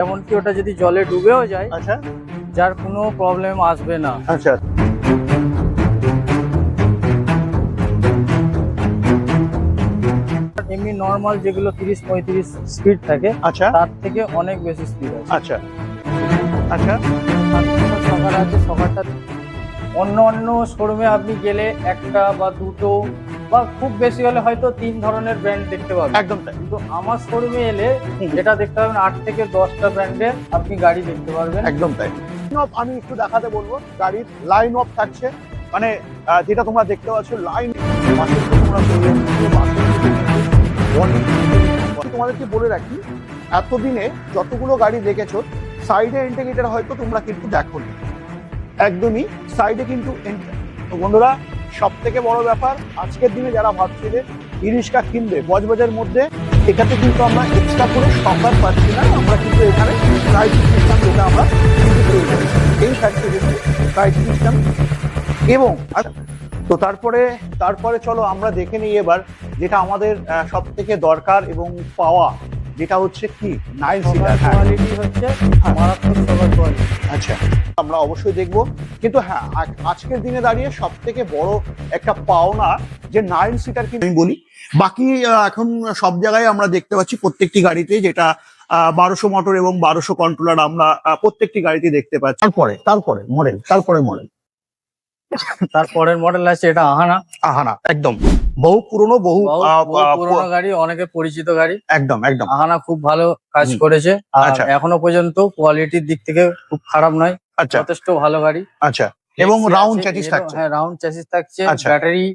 এমনকি ওটা যদি জলে ডুবেও যায় আচ্ছা। যার কোনো প্রবলেম আসবে না। আচ্ছা। এমনি নর্মাল যেগুলো তিরিশ পঁয়ত্রিশ স্পিড থাকে আচ্ছা। তার থেকে অনেক বেশি স্পিড আছে। আচ্ছা। আচ্ছা। সকার আছে সকারটা অন্য অন্য শোরুমে আপনি গেলে একটা বা দুটো বা খুব বেশি হলে হয়তো তিন ধরনের ব্র্যান্ড দেখতে পাবেন। একদম তাই। কিন্তু আমার শোরুমে এলে যেটা দেখতে পাবেন আট থেকে দশটা ব্র্যান্ডের আপনি গাড়ি দেখতে পারবেন। একদম তাই। আমি একটু দেখাতে বলব গাড়ির লাইন অফ থাকছে। মানে যেটা তোমরা দেখতে পাচ্ছ লাইন তোমাদেরকে বলে রাখি এতদিনে যতগুলো গাড়ি দেখেছ সাইডে ইন্ডিকেটার হয়তো তোমরা কিন্তু দেখো একদমই সাইডে কিন্তু বন্ধুরা সব থেকে বড় ব্যাপার, আজকের দিনে যারা ভাবছে যে ইরিশকা কিনবে, বজবজের মধ্যে এখানে কিন্তু আমরা এক্সট্রা করে সকার পাচ্ছি না, আমরা কিন্তু এখানে সিস্টেম যেটা আমরা এই থাকছে সিস্টেম এবং তো তারপরে তারপরে চলো আমরা দেখে নিই এবার যেটা আমাদের সব থেকে দরকার এবং পাওয়া যেটা হচ্ছে কি? নাইন সিটার কোয়ালিটি হচ্ছে মারাত্মক সবার কোয়ালিটি আচ্ছা। আমরা অবশ্যই দেখব। কিন্তু হ্যাঁ আজকের দিনে দাঁড়িয়ে সব থেকে বড় একটা পাওনা যে নাইন সিটার কিন্তু আমি বলি। বাকি এখন সব জায়গায় আমরা দেখতে পাচ্ছি প্রত্যেকটি গাড়িতে যেটা বারোশো মোটর এবং বারোশো কন্ট্রোলার আমরা প্রত্যেকটি গাড়িতে দেখতে পাচ্ছি। তারপরে তারপরে মডেল তারপরে মডেল তারপরের মডেল আছে এটা আহানা। আহানা একদম। বহু পুরনো বহু পুরোনো গাড়ি অনেকে পরিচিত গাড়ি। একদম একদম। আহানা খুব ভালো কাজ করেছে। আর আচ্ছা। এখনও পর্যন্ত কোয়ালিটির দিক থেকে খুব খারাপ নয়। আচ্ছা। যথেষ্ট ভালো গাড়ি। আচ্ছা। এবং রাউন্ড এরও- থাকছে। হ্যাঁ রাউন্ড চ্যাসিস থাকছে। আচ্ছা। ব্যাটারি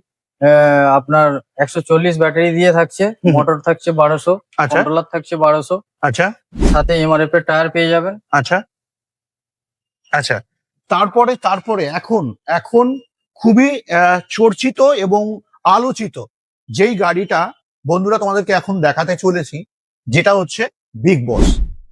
আপনার একশো চল্লিশ ব্যাটারি দিয়ে থাকছে। মোটর থাকছে বারোশো। আচ্ছা। কন্ট্রোলার থাকছে বারোশো। আচ্ছা। সাথে এমআরএফ এর টায়ার পেয়ে যাবেন। আচ্ছা। আচ্ছা। তারপরে তারপরে এখন এখন খুবই চর্চিত এবং আলোচিত যেই গাড়িটা বন্ধুরা তোমাদেরকে এখন দেখাতে চলেছি যেটা হচ্ছে বিগ বস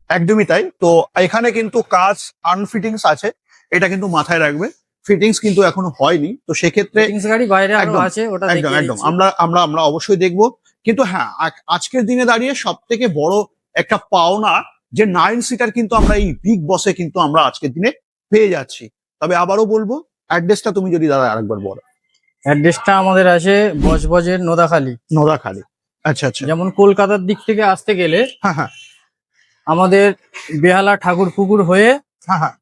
একদমই তাই। তো এখানে কিন্তু কাজ আনফিটিংস আছে এটা কিন্তু মাথায় রাখবে। ফিটিংস কিন্তু এখনও হয়নি তো সেক্ষেত্রে গাড়ি বাইরে আছে ওটা একদম একদম। আমরা আমরা আমরা অবশ্যই দেখব। কিন্তু হ্যাঁ আজকের দিনে দাঁড়িয়ে সব থেকে বড় একটা পাওনা যে নাইন সিটার কিন্তু আমরা এই বিগ বসে কিন্তু আমরা আজকের দিনে পেয়ে যাচ্ছি। তবে আবারও বলব অ্যাড্রেসটা তুমি যদি দাদা আরেকবার বলো। অ্যাড্রেসটা আমাদের আছে বজবজের নোদাখালী। নোদাখালী। আচ্ছা আচ্ছা। যেমন কলকাতার দিক থেকে আসতে গেলে হ্যাঁ হ্যাঁ। আমাদের বেহালা ঠাকুর পুকুর হয়ে হ্যাঁ হ্যাঁ।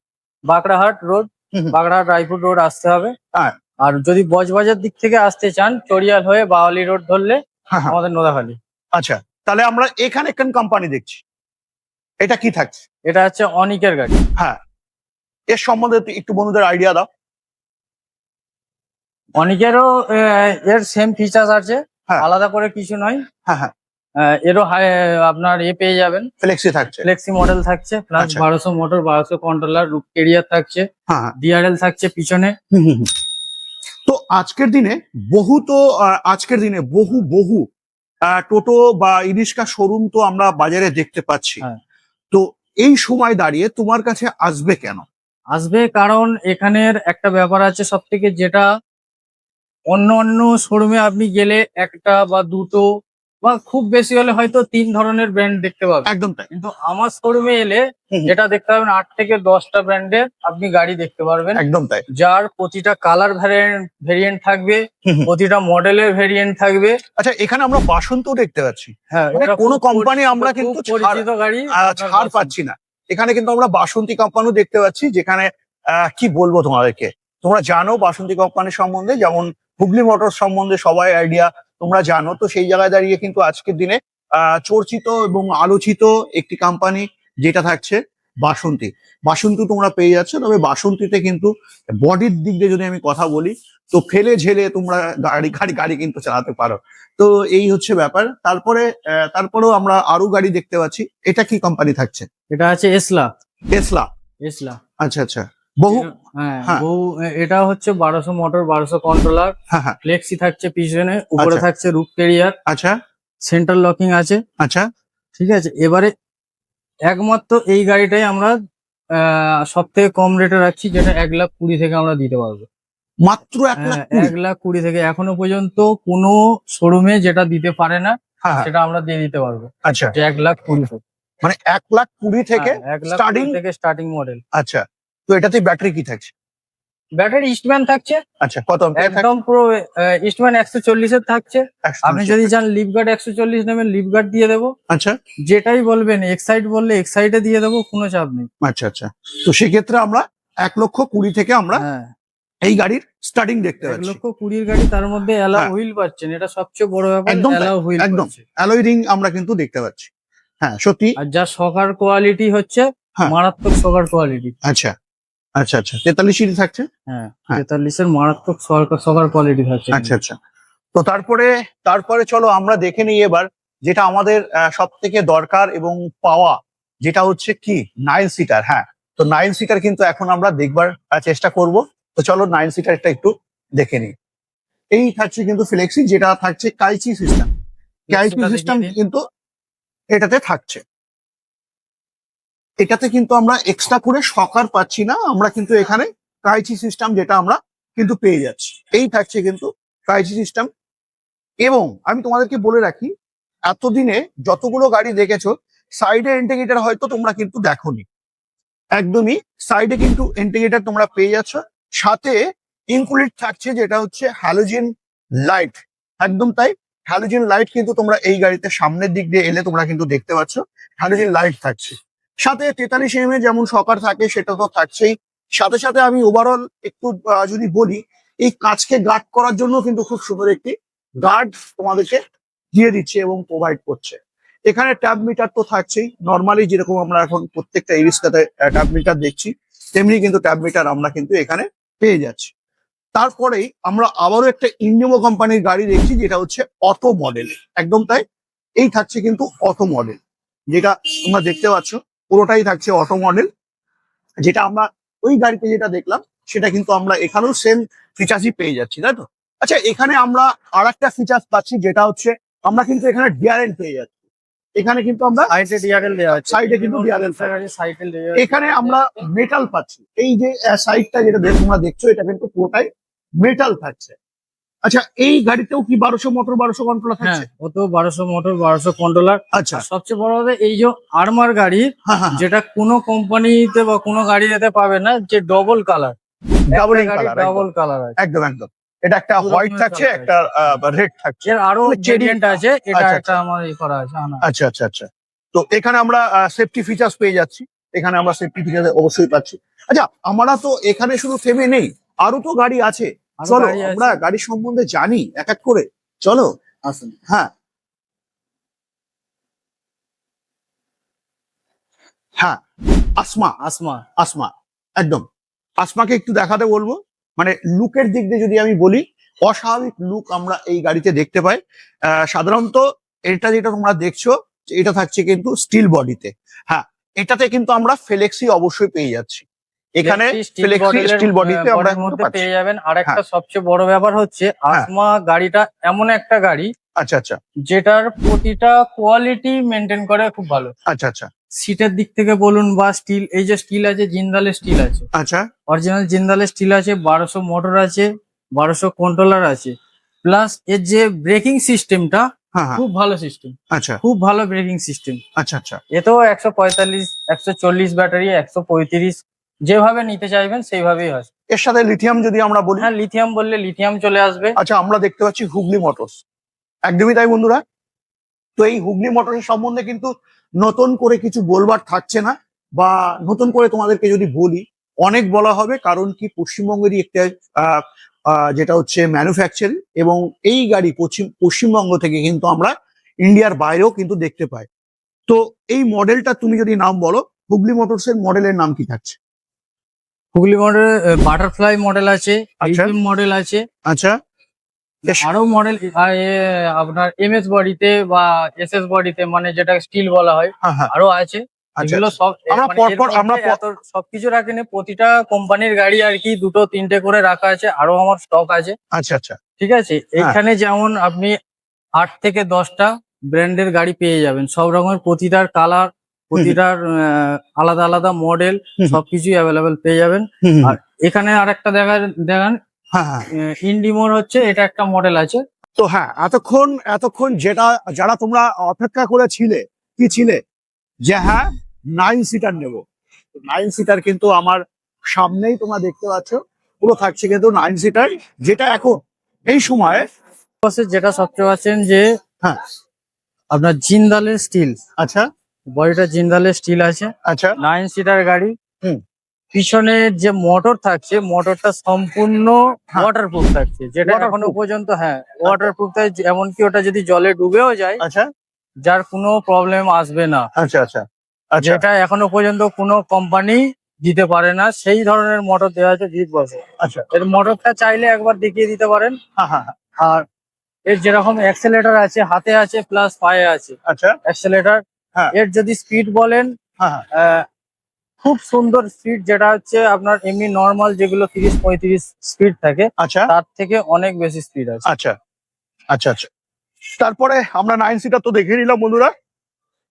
বাগড়াহাট রোড। বাগড়াহাট রায়পুর রোড আসতে হবে। হ্যাঁ। আর যদি বজবাজার দিক থেকে আসতে চান চড়িয়াল হয়ে বাওয়ালি রোড ধরলে হ্যাঁ হ্যাঁ। আমাদের নোদাখালী। আচ্ছা তাহলে আমরা এখানে কোন কোম্পানি দেখছি? এটা কি থাকছে? এটা হচ্ছে অনিকের গাড়ি। হ্যাঁ। এর সম্বন্ধে একটু- বন্ধুদের আইডিয়া দাও। অনেকেরও এর সেম ফিচার্স আছে। হ্যাঁ। আলাদা করে কিছু নয়। হ্যাঁ হ্যাঁ। এরও আপনার এ পেয়ে যাবেন। ফ্লেক্সি থাকছে। ফ্লেক্সি মডেল থাকছে প্লাস আচ্ছা। বারোশো মোটর বারোশো কন্ট্রোলার রুট কেরিয়ার থাকছে। হ্যাঁ হ্যাঁ। ডিআরএল থাকছে পিছনে। তো আজকের দিনে বহু তো আজকের দিনে বহু বহু টোটো বা ইরিশকা শোরুম তো আমরা বাজারে দেখতে পাচ্ছি। হ্যাঁ। তো এই সময় দাঁড়িয়ে তোমার কাছে আসবে কেন? আসবে কারণ এখানের একটা ব্যাপার আছে সব থেকে যেটা অন্য অন্য শোরুমে আপনি গেলে একটা বা দুটো বা খুব বেশি হলে হয়তো তিন ধরনের ব্র্যান্ড দেখতে পাবেন। একদম তাই। কিন্তু আমার শোরুমে এলে। যেটা দেখতে পাবেন আট থেকে দশটা ব্র্যান্ডের আপনি গাড়ি দেখতে পারবেন। একদম তাই। যার প্রতিটা কালার ভ্যারিয়েন্ট ভেরিয়েন্ট থাকবে। প্রতিটা মডেলের ভেরিয়েন্ট থাকবে। আচ্ছা এখানে আমরা বাসন্তও দেখতে পাচ্ছি। হ্যাঁ মানে কোনো কোম্পানি আমরা কিন্তু পরিচিত গাড়ি ছাড় পাচ্ছি না। এখানে কিন্তু আমরা বাসন্তী কোম্পানিও দেখতে পাচ্ছি, যেখানে কি বলব তোমাদেরকে? তোমরা জানো বাসন্তী কোম্পানির সম্বন্ধে, যেমন হুগলি মোটর সম্বন্ধে সবাই আইডিয়া তোমরা জানো। তো সেই জায়গায় দাঁড়িয়ে কিন্তু আজকের দিনে চর্চিত এবং আলোচিত একটি কোম্পানি যেটা থাকছে বাসন্তী। বাসন্তী তোমরা পেয়ে যাচ্ছ, তবে বাসন্তীতে কিন্তু বডির দিক দিয়ে যদি আমি কথা বলি তো ফেলে ঝেলে তোমরা গাড়ি গাড়ি গাড়ি কিন্তু চালাতে পারো। তো এই হচ্ছে ব্যাপার। তারপরে তারপরেও আমরা আরও গাড়ি দেখতে পাচ্ছি। এটা কি কোম্পানি থাকছে? এটা আছে এসলা এসলা এসলা আচ্ছা আচ্ছা। বহু হ্যাঁ হ্যাঁ। বহু এটা হচ্ছে বারোশো মোটর বারোশো কন্ট্রোলার হ্যাঁ হ্যাঁ। ফ্লেক্সি থাকছে পিছনে উপরে আচ্ছা। থাকছে রুট কেরিয়ার আচ্ছা। সেন্টার লকিং আছে। আচ্ছা। ঠিক আছে? এবারে একমাত্র এই গাড়িটাই আমরা সব থেকে কম রেটে রাখছি যেটা এক লাখ কুড়ি থেকে আমরা দিতে পারব। মাত্র এক লাখ হ্যাঁ, কুড়ি। এক লাখ কুড়ি থেকে এখনও পর্যন্ত কোনো শোরুমে যেটা দিতে পারে না হ্যাঁ হ্যাঁ, সেটা আমরা দিয়ে দিতে পারব। আচ্ছা। এক লাখ কুড়ি থেকে। মানে এক লাখ কুড়ি থেকে লাখ থেকে স্টার্টিং মডেল আচ্ছা তো এটাতে ব্যাটারি কি থাকছে? ব্যাটারি ইস্টম্যান থাকছে। আচ্ছা কত একদম পুরো ইস্টম্যান একশো চল্লিশের থাকছে। আপনি যদি চান লিপ গার্ড একশো চল্লিশ নেবেন লিপ গার্ড দিয়ে দেবো। আচ্ছা। যেটাই বলবেন এক্সাইড বললে এক্সাইডে দিয়ে দেবো কোনো চাপ নেই। আচ্ছা আচ্ছা। তো সেক্ষেত্রে আমরা এক লক্ষ কুড়ি থেকে আমরা এই গাড়ির স্টার্টিং দেখতে পাচ্ছি। লক্ষ কুড়ির গাড়ি তার মধ্যে অ্যালাউ হ্যাঁ। হুইল পাচ্ছেন। এটা সবচেয়ে বড় ব্যাপার একদম হুইল একদম। অ্যালয় রিং আমরা কিন্তু দেখতে পাচ্ছি। হ্যাঁ সত্যি। আর যা সকার কোয়ালিটি হচ্ছে হ্যাঁ। মারাত্মক সকার কোয়ালিটি আচ্ছা আচ্ছা আচ্ছা। তেতাল্লিশ সিটি থাকছে? হ্যাঁ হ্যাঁ। তেতাল্লিশের মারাত্মক সকার কোয়ালিটি থাকছে। আচ্ছা আচ্ছা। তো তারপরে তারপরে চলো আমরা দেখে নিই এবার যেটা আমাদের সব থেকে দরকার এবং পাওয়া যেটা হচ্ছে কি? নাইন সিটার হ্যাঁ। তো নাইন সিটার কিন্তু এখন আমরা দেখবার চেষ্টা করব। তো চলো নাইন সিটারটা একটু দেখে নিই। এই থাকছে কিন্তু ফ্লেক্সি যেটা থাকছে কাইচি সিস্টেম কাইচি সিস্টেম। কিন্তু এটাতে থাকছে। এটাতে কিন্তু আমরা এক্সট্রা করে সকার পাচ্ছি না আমরা কিন্তু এখানে কাইচি সিস্টেম যেটা আমরা কিন্তু পেয়ে যাচ্ছি। এই থাকছে কিন্তু কাইচি সিস্টেম এবং আমি তোমাদেরকে বলে রাখি এতদিনে যতগুলো গাড়ি দেখেছ সাইডে ইন্টিগ্রেটার হয়তো তোমরা কিন্তু দেখোনি। একদমই সাইডে কিন্তু ইন্টিগ্রেটার তোমরা পেয়ে যাচ্ছ। সাথে ইনক্লুড থাকছে যেটা হচ্ছে হ্যালোজেন লাইট একদম তাই? হ্যালোজেন লাইট কিন্তু তোমরা এই গাড়িতে সামনের দিক দিয়ে এলে তোমরা কিন্তু দেখতে পাচ্ছ হ্যালোজেন লাইট থাকছে। সাথে তেতাল্লিশ এম যেমন সকার থাকে সেটা তো থাকছেই। সাথে সাথে আমি ওভারঅল একটু যদি বলি, এই কাজকে গার্ড করার জন্য কিন্তু খুব সুন্দর একটি গার্ড তোমাদেরকে দিয়ে দিচ্ছে এবং প্রোভাইড করছে। এখানে ট্যাব মিটার তো থাকছেই। নর্মালি যেরকম আমরা এখন প্রত্যেকটা ইরিস্তাতে ট্যাব মিটার দেখছি, তেমনি কিন্তু ট্যাব মিটার আমরা কিন্তু এখানে পেয়ে যাচ্ছি। তারপরেই আমরা আবারও একটা ইন্ডিমো কোম্পানির গাড়ি দেখছি, যেটা হচ্ছে অটো মডেল একদম তাই? এই থাকছে কিন্তু অটো মডেল যেটা তোমরা দেখতে পাচ্ছ, পুরোটাই থাকছে অটো মডেল যেটা আমরা ওই গাড়িতে যেটা দেখলাম, সেটা কিন্তু আমরা এখানেও সেম ফিচার্সই পেয়ে যাচ্ছি, তাই তো? আচ্ছা এখানে আমরা আর একটা ফিচার্স পাচ্ছি, যেটা হচ্ছে আমরা কিন্তু এখানে ডিআরএল পেয়ে যাচ্ছি। এখানে কিন্তু আমরা সাইডে ডিআরএল দেওয়া আছে। এ কিন্তু DRL সাইডে এখানে আমরা মেটাল পাচ্ছি। এই যে সাইডটা যেটা দেখ- তোমরা দেখছ এটা কিন্তু পুরোটাই মেটাল থাকছে। আচ্ছা এই গাড়িতেও কি বারোশো মোটর বারোশো কন্ট্রোলার হ্যাঁ থাকছে? ও তো বারোশো মোটর বারোশো কন্ট্রোলার আচ্ছা। সবচেয়ে বড় কথা এই যে আর্মার গাড়ি হ্যাঁ হ্যাঁ যেটা কোনো কোম্পানিতে বা কোনো গাড়ি গাড়িতে পাবে না যে double colour doubling colour double colour আছে। একদম একদম। এটা একটা হোয়াইট থাকছে একটা রেড থাকছে। এর আরও মানে ভেরিয়েন্ট আছে এটা আচ্ছা, একটা আমার ই করা আছে আচ্ছা আচ্ছা আচ্ছা। তো এখানে আমরা সেফটি ফিচার্স পেয়ে যাচ্ছি। এখানে আমরা সেফটি ফিচার অবশ্যই পাচ্ছি। আচ্ছা আমরা তো এখানে শুধু থেমে নেই আরও তো গাড়ি আছে। চলো গাড়ি আমরা গাড়ির সম্বন্ধে জানি এক এক করে। চলো আসুন। হ্যাঁ। হ্যাঁ আসমা। আসমা। আসমা। একদম। আসমাকে একটু দেখাতে বলব? মানে লুকের দিক দিয়ে যদি আমি বলি অস্বাভাবিক লুক আমরা এই গাড়িতে দেখতে পাই। সাধারণত এটা যেটা তোমরা দেখছ এটা থাকছে কিন্তু স্টিল বডিতে হ্যাঁ এটাতে কিন্তু আমরা ফ্লেক্সি অবশ্যই পেয়ে যাচ্ছি। এখানে ফ্লেক্সি স্টিল বডিতে আমরা পেয়ে যাবেন। আর একটা সবচেয়ে বড় ব্যাপার হচ্ছে আসমা গাড়িটা এমন একটা গাড়ি আচ্ছা আচ্ছা। যেটার প্রতিটা কোয়ালিটি মেনটেন করে খুব ভালো। আচ্ছা আচ্ছা। সিটের দিক থেকে বলুন বা স্টিল এই যে স্টিল আছে জিন্দালের স্টিল আছে। আচ্ছা। অরিজিনাল জিন্দালের স্টিল আছে বারোশো মোটর আছে বারোশো কন্ট্রোলার আছে। প্লাস এর যে ব্রেকিং সিস্টেমটা হ্যাঁ হ্যাঁ। খুব ভালো সিস্টেম আচ্ছা। খুব ভালো ব্রেকিং সিস্টেম আচ্ছা আচ্ছা। এতেও একশো পঁয়তাল্লিশ একশো চল্লিশ ব্যাটারি একশো পঁয়ত্রিশ যেভাবে নিতে চাইবেন সেইভাবেই হয়। এর সাথে লিথিয়াম যদি আমরা বলি? হ্যাঁ লিথিয়াম বললে লিথিয়াম চলে আসবে। আচ্ছা আমরা দেখতে পাচ্ছি হুগলি মোটরস একদমই তাই বন্ধুরা তো এই হুগলি মোটরসের সম্বন্ধে কিন্তু নতুন করে কিছু বলবার থাকছে না বা নতুন করে তোমাদেরকে যদি বলি অনেক বলা হবে কারণ কি পশ্চিমবঙ্গেরই একটা যেটা হচ্ছে ম্যানুফ্যাকচারিং এবং এই গাড়ি পশ্চিম পশ্চিমবঙ্গ থেকে কিন্তু আমরা ইন্ডিয়ার বাইরেও কিন্তু দেখতে পাই তো এই মডেলটা তুমি যদি নাম বলো হুগলি মোটরস এর মডেলের নাম কি থাকছে হুগলি মডেল বাটারফ্লাই মডেল আছে। মডেল আছে আচ্ছা। আরও মডেল আপনার এম এস বডিতে বা এস এস বডিতে মানে যেটা স্টিল বলা হয় হ্যাঁ হ্যাঁ। আরও আছে। আচ্ছা এগুলো সব আমরা মানে পরপর- আমরা সবকিছু রাখিনি প্রতিটা কোম্পানির গাড়ি আর কি দুটো তিনটে করে রাখা আছে আরও আমার স্টক আছে। আচ্ছা আচ্ছা। ঠিক আছে? হ্যাঁ। এখানে যেমন আপনি আট থেকে দশটা ব্র্যান্ডের গাড়ি পেয়ে যাবেন। সব রকমের প্রতিটার কালার প্রতিটার আলাদা আলাদা মডেল সবকিছুই অ্যাভেলেবেল পেয়ে যাবেন। আর এখানে আরেকটা দেখা দেখান ইন্ডিমোর হচ্ছে এটা একটা মডেল আছে। তো হ্যাঁ এতক্ষণ এতক্ষণ যেটা যারা তোমরা অপেক্ষা করে ছিলে কি ছিলে? যে হ্যাঁ নাইন সিটার নেব। নাইন সিটার কিন্তু আমার সামনেই তোমরা দেখতে পাচ্ছ পুরো থাকছে কিন্তু নাইন সিটার যেটা এখন এই সময় যেটা সবচেয়ে পাচ্ছেন যে হ্যাঁ। আপনার জিন্দালের স্টিল আচ্ছা। বডিটা জিন্দালের স্টিল আছে। আচ্ছা। নাইন সিটার গাড়ি। হুম। পিছনে যে মোটর থাকছে মোটরটা সম্পূর্ণ হ্যাঁ। ওয়াটারপ্রুফ থাকছে যেটা এখনও পর্যন্ত হ্যাঁ ওয়াটারপ্রুফ থাকে এমনকি ওটা যদি জলে ডুবেও যায় আচ্ছা। যার কোনো প্রবলেম আসবে না। আচ্ছা আচ্ছা। আচ্ছা। যেটা এখনও পর্যন্ত কোনো কোম্পানি দিতে পারে না সেই ধরনের মোটর দেওয়া আছে জিত বসে। আচ্ছা। এর মোটরটা চাইলে একবার দেখিয়ে দিতে পারেন। হ্যাঁ হ্যাঁ আর এর যেরকম অ্যাক্সেলেটার আছে হাতে আছে প্লাস পায়ে আছে। আচ্ছা। অ্যাক্সেলেটার হ্যাঁ। এর যদি স্পিড বলেন খুব সুন্দর স্পিড যেটা হচ্ছে আপনার এমনি নর্মাল যেগুলো তিরিশ পঁয়ত্রিশ স্পিড থাকে আচ্ছা। তার থেকে অনেক বেশি স্পিড আছে। আচ্ছা। আচ্ছা আচ্ছা। তারপরে আমরা নাইন সিটার তো দেখে নিলাম বন্ধুরা।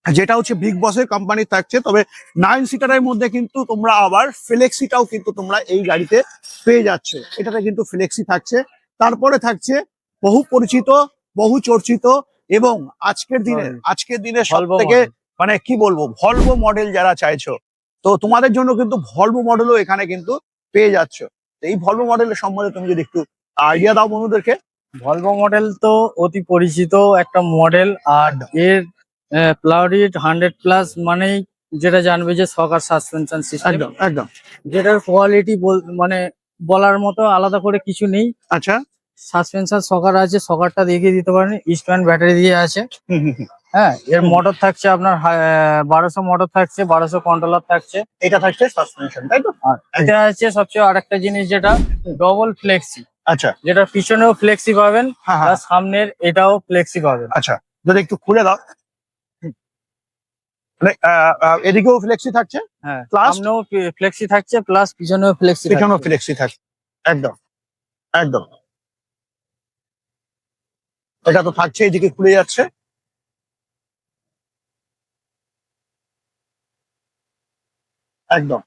যেটা হচ্ছে বিগ বসের কোম্পানি থাকছে তবে নাইন সিটারের মধ্যে কিন্তু তোমরা আবার ফ্লেক্সিটাও কিন্তু তোমরা এই গাড়িতে পেয়ে যাচ্ছে। এটাতে কিন্তু ফ্লেক্সি থাকছে। তারপরে থাকছে বহু পরিচিত বহু চর্চিত এবং আজকের দিনে আজকের দিনে সব থেকে মানে কি বলব? ভলভো মডেল যারা চাইছো তো তোমাদের জন্য কিন্তু ভলভো মডেলও এখানে কিন্তু পেয়ে যাচ্ছ। তো এই ভলভো মডেলের সম্বন্ধে তুমি যদি একটু আইডিয়া দাও বন্ধুদেরকে। ভলভো মডেল তো অতি পরিচিত একটা মডেল আর এর প্লাউডিট হান্ড্রেড প্লাস মানেই যেটা জানবে যে সকার সাসপেনশন সিস্টেম একদম একদম। যেটার কোয়ালিটি মানে বলার মতো আলাদা করে কিছু নেই। আচ্ছা। সাসপেনশন সকার আছে সকারটা দেখিয়ে দিতে পারেন ইস্টম্যান ব্যাটারি দিয়ে আছে। হ্যাঁ এর। মোটর থাকছে আপনার বারোশো মোটর থাকছে বারোশো কন্ট্রোলার থাকছে। এটা থাকছে সাসপেনশন তাই তো? এটা আছে সবচেয়ে আরেকটা জিনিস যেটা ডবল ফ্লেক্সি আচ্ছা। যেটা পিছনেও ফ্লেক্সি পাবেন হ্যাঁ আর হ্যাঁ সামনের এটাও ফ্লেক্সি পাবেন। আচ্ছা যদি একটু খুলে দাও। মানে, এদিকেও ফ্লেক্সি থাকছে হ্যাঁ? সামনেও ফ্লেক্সি থাকছে প্লাস পিছনেও ফ্লেক্সি পিছনেও ফ্লেক্সি থাকছে একদম একদম। এটা তো থাকছে এদিকে খুলে যাচ্ছে। একদম।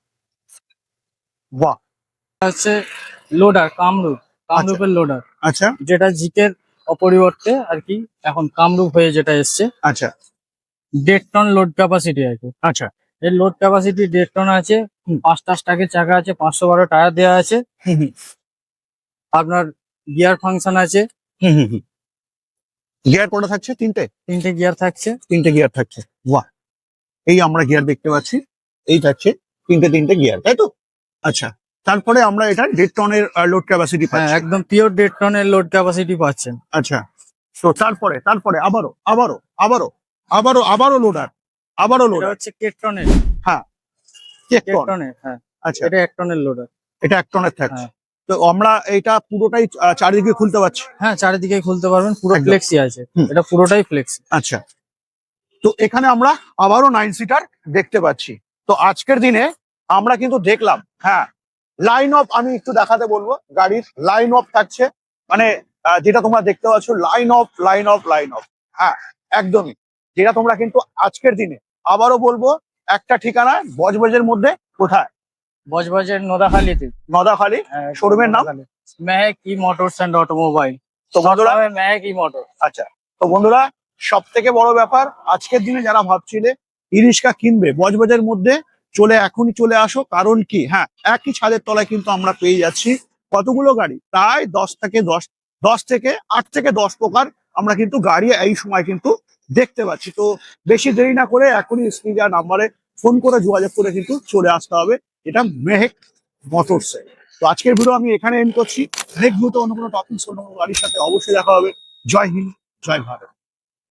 বাহ। হচ্ছে লোডার কামরূপ কামরূপের লোডার আচ্ছা। যেটা জিকের অপরিবর্তে আর কি এখন কামরূপ হয়ে যেটা এসছে। আচ্ছা। দেড় টন লোড ক্যাপাসিটি আছে আচ্ছা। এর লোড ক্যাপাসিটি দেড় টন আছে। পাঁচটা স্টাকের চাকা আছে পাঁচশো বারো টায়ার দেওয়া আছে। হুম হুম। আপনার গিয়ার ফাংশন আছে। হুম হুম হুম। গিয়ার কটা থাকছে তিনটে? তিনটে গিয়ার থাকছে। তিনটে গিয়ার থাকছে। বাহ এই আমরা গিয়ার দেখতে পাচ্ছি। এই থাকছে তিনটে তিনটে গিয়ার তাই তো? আচ্ছা তারপরে আমরা এটা দেড় টনের লোড ক্যাপাসিটি হ্যাঁ পাচ্ছি। একদম পিওর দেড় টনের লোড ক্যাপাসিটি পাচ্ছেন। আচ্ছা তো তারপরে তারপরে আবারও আবারও আবারও আবারও আবারও লোডার আবারও এটা লোডার হচ্ছে কেক টনের টন টনের হ্যাঁ। আচ্ছা। এটা এক টনের লোডার এটা এক টনের থাকছে। হ্যাঁ। তো আমরা এটা পুরোটাই চারিদিকে খুলতে পারছি? হ্যাঁ চারিদিকে খুলতে পারবেন পুরো ফ্লেক্সি আছে। এটা পুরোটাই ফ্লেক্সি আচ্ছা। তো এখানে আমরা আবারও নাইন সিটার দেখতে পাচ্ছি। তো আজকের দিনে আমরা কিন্তু দেখলাম হ্যাঁ লাইন অফ আমি একটু দেখাতে বলব গাড়ির লাইন অফ থাকছে। মানে যেটা তোমরা দেখতে পাচ্ছ line of line of line of হ্যাঁ একদমই। যেটা তোমরা কিন্তু আজকের দিনে আবারও বলব একটা ঠিকানা বজবজের মধ্যে কোথায়? বজবজের নোদাখালীতে। নদাখালী? হ্যাঁ, শোরুমের নাম? নোদাখালী। মেহেক ই মোটরস অ্যান্ড অটোমোবাইল। তো বন্ধুরা মেহেক ই মোটর আচ্ছা তো বন্ধুরা সব থেকে বড় ব্যাপার আজকের দিনে যারা ভাবছিলে ইরিশকা কিনবে বজবজের মধ্যে চলে এখনই চলে আসো কারণ কি? হ্যাঁ একই ছাদের তলায় কিন্তু আমরা পেয়ে যাচ্ছি কতগুলো গাড়ি? প্রায় দশ থেকে দশ দশ থেকে আট থেকে দশ প্রকার আমরা কিন্তু গাড়ি এই সময় কিন্তু দেখতে পাচ্ছি। তো বেশি দেরি না করে এখনই স্ক্রিন নাম্বারে ফোন করে যোগাযোগ করে কিন্তু চলে আসতে হবে। এটা মেহেক মোটরসে তো আজকের ভিডিও আমি এখানে এন্ড করছি। নেক্সট ভিডিওতে অন্য কোনো টপিকস অন্য কোনো গাড়ির সাথে অবশ্যই দেখা হবে। জয় হিন্দ, জয় ভারত।